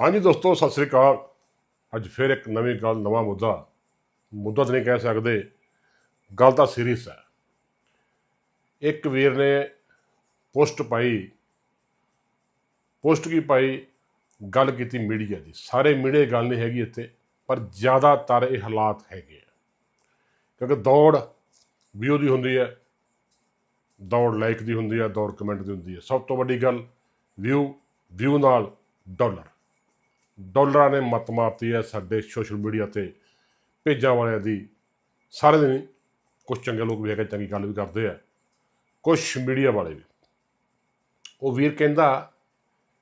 ਹਾਂਜੀ ਦੋਸਤੋ, ਸਤਿ ਸ੍ਰੀ ਅਕਾਲ। ਅੱਜ ਫਿਰ ਇੱਕ ਨਵੀਂ ਗੱਲ, ਨਵਾਂ ਮੁੱਦਾ। ਮੁੱਦਾ ਤਾਂ ਨਹੀਂ ਕਹਿ ਸਕਦੇ। ਗੱਲ ਤਾਂ ਸੀਰੀਅਸ ਹੈ। ਇੱਕ ਵੀਰ ਨੇ ਪੋਸਟ ਪਾਈ, ਪੋਸਟ ਕੀ ਪਾਈ, ਗੱਲ ਕੀਤੀ ਮੀਡੀਆ ਦੀ। ਸਾਰੇ ਮੀਡੀਆ ਗੱਲ ਨਹੀਂ ਹੈਗੀ ਇੱਥੇ, ਪਰ ਜ਼ਿਆਦਾਤਰ ਇਹ ਹਾਲਾਤ ਹੈਗੇ ਆ। ਕਿਉਂਕਿ ਦੌੜ ਵਿਊ ਦੀ ਹੁੰਦੀ ਹੈ, ਦੌੜ ਲਾਈਕ ਦੀ ਹੁੰਦੀ ਹੈ, ਦੌੜ ਕਮੈਂਟ ਦੀ ਹੁੰਦੀ ਹੈ। ਸਭ ਤੋਂ ਵੱਡੀ ਗੱਲ ਵਿਊ ਵਿਊ ਨਾਲ ਡਾਲਰ। ਡਾਲਰਾਂ ਨੇ ਮੱਤ ਮਾਰਤੀ ਹੈ ਸਾਡੇ ਸੋਸ਼ਲ ਮੀਡੀਆ ਤੇ, ਪੇਜਾਂ ਵਾਲਿਆਂ ਦੀ। ਸਾਰੇ ਦਿਨ ਕੁਝ ਚੰਗੇ ਲੋਕ ਵੀ ਹੈਗੇ, ਚੰਗੀ ਗੱਲ ਵੀ ਕਰਦੇ ਆ। ਕੁਝ ਮੀਡੀਆ ਵਾਲੇ ਵੀ। ਉਹ ਵੀਰ ਕਹਿੰਦਾ,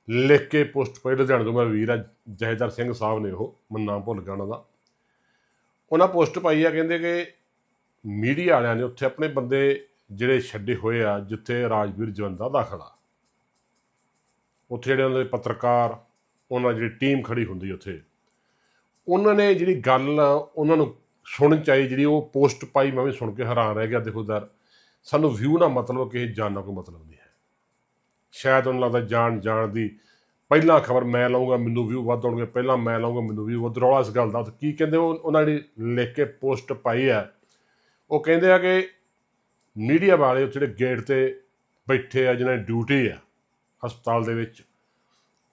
ਲਿਖ ਕੇ ਪੋਸਟ ਪਾਈ ਲੁਧਿਆਣੇ ਤੋਂ ਮੈਂ ਵੀਰ ਆ, ਜਹੇਦਾਰ ਸਿੰਘ ਸਾਹਿਬ ਨੇ ਉਹ ਮੈਂ ਨਾਮ ਭੁੱਲ ਗਿਆ ਉਹਨਾਂ ਦਾ। ਉਹਨਾਂ ਪੋਸਟ ਪਾਈ ਆ, ਕਹਿੰਦੇ ਕਿ ਮੀਡੀਆ ਵਾਲਿਆਂ ਨੇ ਉੱਥੇ ਆਪਣੇ ਬੰਦੇ ਜਿਹੜੇ ਛੱਡੇ ਹੋਏ ਆ, ਜਿੱਥੇ ਰਾਜਵੀਰ ਜਵੰਦਾ ਦਾਖਲਾ ਉੱਥੇ ਜਿਹੜੇ ਉਹਨਾਂ ਦੇ ਪੱਤਰਕਾਰ ਉਹਨਾਂ ਜਿਹੜੀ ਟੀਮ ਖੜੀ ਹੁੰਦੀ ਉੱਥੇ। ਉਹਨਾਂ ਨੇ ਜਿਹੜੀ ਗੱਲ ਉਹਨਾਂ ਨੂੰ ਸੁਣਨ ਚਾਹੀ ਜਿਹੜੀ ਉਹ ਪੋਸਟ ਪਾਈ, ਮੈਂ ਵੀ ਸੁਣ ਕੇ ਹੈਰਾਨ ਰਹਿ ਗਿਆ ਦੇਖੋ ਦਰ ਸਾਨੂੰ ਵਿਊ ਨਾ ਮਤਲਬ ਕਿ ਜਾਣਨਾ ਕੋਈ ਮਤਲਬ ਨਹੀਂ ਹੈ। ਸ਼ਾਇਦ ਉਹਨਾਂ ਲੱਗਦਾ ਜਾਣ ਜਾਣ ਦੀ ਪਹਿਲਾਂ ਖਬਰ ਮੈਂ ਲਾਉਂਗਾ ਮੈਨੂੰ ਵਿਊ ਵੱਧ ਆਉਣਗੇ, ਪਹਿਲਾਂ ਮੈਂ ਲਾਉਂਗਾ ਮੈਨੂੰ ਵਿਊ ਵੱਧ ਰੌਲਾ ਇਸ ਗੱਲ ਦਾ। ਕੀ ਕਹਿੰਦੇ ਉਹ, ਉਹਨਾਂ ਨੇ ਲਿਖ ਕੇ ਪੋਸਟ ਪਾਈ ਆ ਉਹ ਕਹਿੰਦੇ ਆ ਕਿ ਮੀਡੀਆ ਵਾਲੇ ਉੱਥੇ ਜਿਹੜੇ ਗੇਟ ਤੇ ਬੈਠੇ ਆ, ਜਿਹਨਾਂ ਦੀ ਡਿਊਟੀ ਆ ਹਸਪਤਾਲ ਦੇ ਵਿੱਚ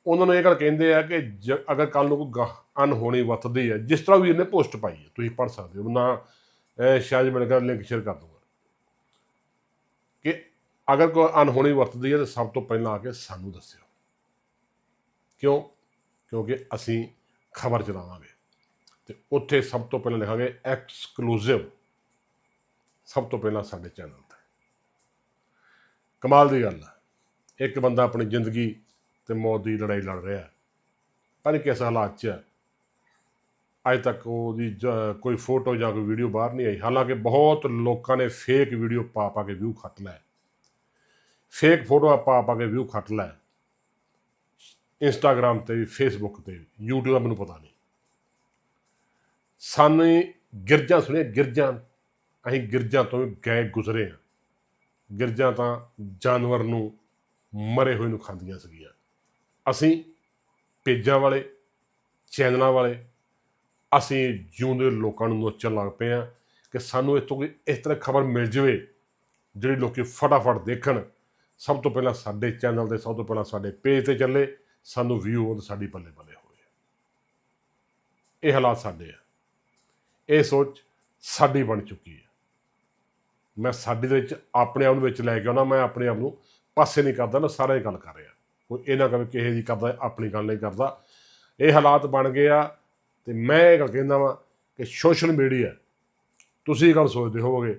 ਉਹਨਾਂ ਨੂੰ ਇਹ ਗੱਲ ਕਹਿੰਦੇ ਆ ਕਿ ਜ- ਅਗਰ ਕੱਲ ਨੂੰ ਕੋਈ ਗ- ਅਨਹੋਣੀ ਵੱਤਦੀ ਹੈ, ਜਿਸ ਤਰ੍ਹਾਂ ਵੀ ਇਹਨੇ ਪੋਸਟ ਪਾਈ ਹੈ, ਤੁਸੀਂ ਪੜ੍ਹ ਸਕਦੇ ਹੋ, ਨਾ ਸ਼ਾਇਦ ਮੈਂ ਕਰ ਲਿੰਕ ਸ਼ੇਅਰ ਕਰ ਦੂੰਗਾ ਕਿ ਅਗਰ ਕੋਈ ਅਨਹੋਣੀ ਵਰਤਦੀ ਹੈ, ਤਾਂ ਸਭ ਤੋਂ ਪਹਿਲਾਂ ਆ ਕੇ ਸਾਨੂੰ ਦੱਸਿਓ। ਕਿਉਂ? ਕਿਉਂਕਿ ਅਸੀਂ ਖਬਰ ਚਲਾਵਾਂਗੇ। ਤੇ ਉੱਥੇ ਸਭ ਤੋਂ ਪਹਿਲਾਂ ਲਿਖਾਂਗੇ ਐਕਸਕਲੂਸਿਵ ਸਭ ਤੋਂ ਪਹਿਲਾਂ ਸਾਡੇ ਚੈਨਲ ਤੇ। ਕਮਾਲ ਦੀ ਗੱਲ ਹੈ। ਇੱਕ ਬੰਦਾ ਆਪਣੀ ਜ਼ਿੰਦਗੀ ਤੇ ਮੌਤ ਦੀ ਲੜਾਈ ਲੜ ਰਿਹਾ ਹੈ। ਪਰ ਕਿਸ ਹਾਲਾਤ 'ਚ ਹੈ। ਅੱਜ ਤੱਕ ਉਹਦੀ ਜ- ਕੋਈ ਫੋਟੋ ਜਾਂ ਕੋਈ ਵੀਡੀਓ ਬਾਹਰ ਨਹੀਂ ਆਈ। ਹਾਲਾਂਕਿ ਬਹੁਤ ਲੋਕਾਂ ਨੇ ਫੇਕ ਵੀਡੀਓ ਪਾ ਪਾ ਕੇ ਵਿਊ ਖੱਟ ਲਿਆ ਫੇਕ ਫੋਟੋ ਪਾ ਪਾ ਕੇ ਵਿਊ ਖੱਟ ਲਿਆ ਇੰਸਟਾਗ੍ਰam ਤੇ ਵੀ ਫੇਸਬੁੱਕ ਤੇ ਵੀ, YouTube ਦਾ ਮੈਨੂੰ ਪਤਾ ਨਹੀਂ। ਸਾਨੂੰ ਗਿਰਜਾਂ ਸੁਣਿਆ, ਗਿਰਜਾਂ। ਅਸੀਂ ਗਿਰਜਾਂ ਤੋਂ ਗਏ ਗੁਜ਼ਰੇ ਹਾਂ। ਗਿਰਜਾਂ ਤਾਂ ਜਾਨਵਰ ਨੂੰ ਮਰੇ ਹੋਏ ਨੂੰ ਖਾਂਦੀਆਂ ਸੀਗੀਆਂ। ਅਸੀਂ ਪੇਜਾਂ ਵਾਲੇ, ਚੈਨਲਾਂ ਵਾਲੇ, ਅਸੀਂ ਜਿਉਂਦੇ ਲੋਕਾਂ ਨੂੰ ਨੋਚਣ ਲੱਗ ਪਏ ਆ ਕਿ ਸਾਨੂੰ ਇੱਥੋਂ ਕੋਈ ਇਸ ਤਰ੍ਹਾਂ ਖਬਰ ਮਿਲ ਜਾਵੇ ਜਿਹੜੀ ਲੋਕੀ ਫਟਾਫਟ ਦੇਖਣ। ਸਭ ਤੋਂ ਪਹਿਲਾਂ ਸਾਡੇ ਚੈਨਲ ਤੇ, ਸਭ ਤੋਂ ਪਹਿਲਾਂ ਸਾਡੇ ਪੇਜ ਤੇ ਚੱਲੇ, ਸਾਨੂੰ ਵਿਊ ਉਹ ਸਾਡੀ ਬੱਲੇ ਬੱਲੇ ਹੋਏ ਇਹ ਹਾਲਾਤ ਸਾਡੇ ਆ। ਇਹ ਸੋਚ ਸਾਡੀ ਬਣ ਚੁੱਕੀ ਹੈ ਮੈਂ ਸਾਡੀ ਦੇ ਵਿੱਚ, ਆਪਣੇ ਆਪ ਨੂੰ ਵਿੱਚ ਲੈ ਕੇ ਆਉਣਾ, ਮੈਂ ਆਪਣੇ ਆਪ ਨੂੰ ਪਾਸੇ ਨਹੀਂ ਕਰਦਾ ਮੈਂ ਸਾਰੇ ਗੱਲ ਕਰ ਰਿਹਾ। ਕੋਈ ਇਹ ਨਾ ਕਵੇ ਕਿਸੇ ਦੀ ਕਰਦਾ, ਆਪਣੀ ਗੱਲ ਨਹੀਂ ਕਰਦਾ। ਇਹ ਹਾਲਾਤ ਬਣ ਗਏ ਆ ਤੇ ਮੈਂ ਇਹ ਗੱਲ ਕਹਿੰਦਾ ਵਾਂ ਕਿ ਸੋਸ਼ਲ ਮੀਡੀਆ, ਤੁਸੀਂ ਇਹ ਗੱਲ ਸੋਚਦੇ ਹੋਵੋਗੇ,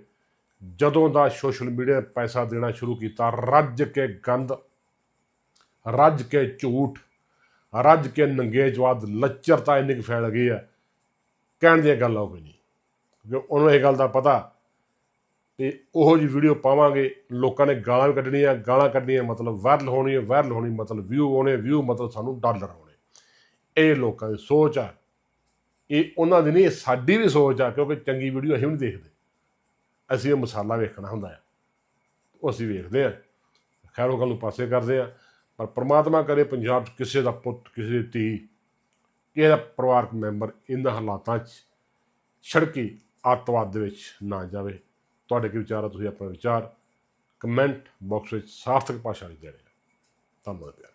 ਜਦੋਂ ਦਾ ਸੋਸ਼ਲ ਮੀਡੀਆ ਪੈਸਾ ਦੇਣਾ ਸ਼ੁਰੂ ਕੀਤਾ, ਰੱਜ ਕੇ ਗੰਦ, ਰੱਜ ਕੇ ਝੂਠ, ਰੱਜ ਕੇ ਨੰਗੇਜਵਾਦ ਲੱਚਰਤਾ ਇੰਨੀ ਕੁ ਫੈਲ ਗਈ ਹੈ ਕਹਿਣ ਦੀਆਂ ਗੱਲਾਂ ਕੋਈ ਨਹੀਂ। ਕਿਉਂਕਿ ਉਹਨੂੰ ਇਹ ਗੱਲ ਦਾ ਪਤਾ ਤੇ ਉਹੋ ਜੀ ਵੀਡੀਓ ਪਾਵਾਂਗੇ। ਲੋਕਾਂ ਨੇ ਗਾਲਾਂ ਵੀ ਕੱਢਣੀਆਂ, ਗਾਲਾਂ ਕੱਢਣੀਆਂ ਮਤਲਬ ਵਾਇਰਲ ਹੋਣੀ ਹੈ ਵਾਇਰਲ ਹੋਣੀ ਮਤਲਬ ਵਿਊ ਆਉਣੇ ਵਿਊ ਮਤਲਬ ਸਾਨੂੰ ਡਾਲਰ ਆਉਣੇ ਇਹ ਲੋਕਾਂ ਦੀ ਸੋਚ ਆ। ਇਹ ਉਹਨਾਂ ਦੀ ਨਹੀਂ, ਇਹ ਸਾਡੀ ਵੀ ਸੋਚ ਆ, ਕਿਉਂਕਿ ਚੰਗੀ ਵੀਡੀਓ ਅਸੀਂ ਵੀ ਨਹੀਂ ਦੇਖਦੇ। ਅਸੀਂ ਉਹ ਮਸਾਲਾ ਵੇਖਣਾ ਹੁੰਦਾ ਆ। ਉਹ ਅਸੀਂ ਵੇਖਦੇ ਆ। ਖੈਰ, ਉਹ ਗੱਲ ਨੂੰ ਪਾਸੇ ਕਰਦੇ ਆ। ਪਰ ਪ੍ਰਮਾਤਮਾ ਕਰੇ ਪੰਜਾਬ 'ਚ ਕਿਸੇ ਦਾ ਪੁੱਤ, ਕਿਸੇ ਦੀ ਧੀ, ਕਿਸੇ ਦਾ ਪਰਿਵਾਰਕ ਮੈਂਬਰ ਇਹਨਾਂ ਹਾਲਾਤਾਂ 'ਚ ਸੜਕੀ ਆਤਵਾਦ ਦੇ ਵਿੱਚ ਨਾ ਜਾਵੇ। ਤੁਹਾਡੇ ਕੀ ਵਿਚਾਰ ਆ? ਤੁਸੀਂ ਆਪਣਾ ਵਿਚਾਰ ਕਮੈਂਟ ਬਾਕਸ ਵਿੱਚ ਸਾਫ਼ ਭਾਸ਼ਾ ਵਿੱਚ ਦੇਣੇ ਰਹੇ ਧੰਨਵਾਦ ਪਿਆਰੇ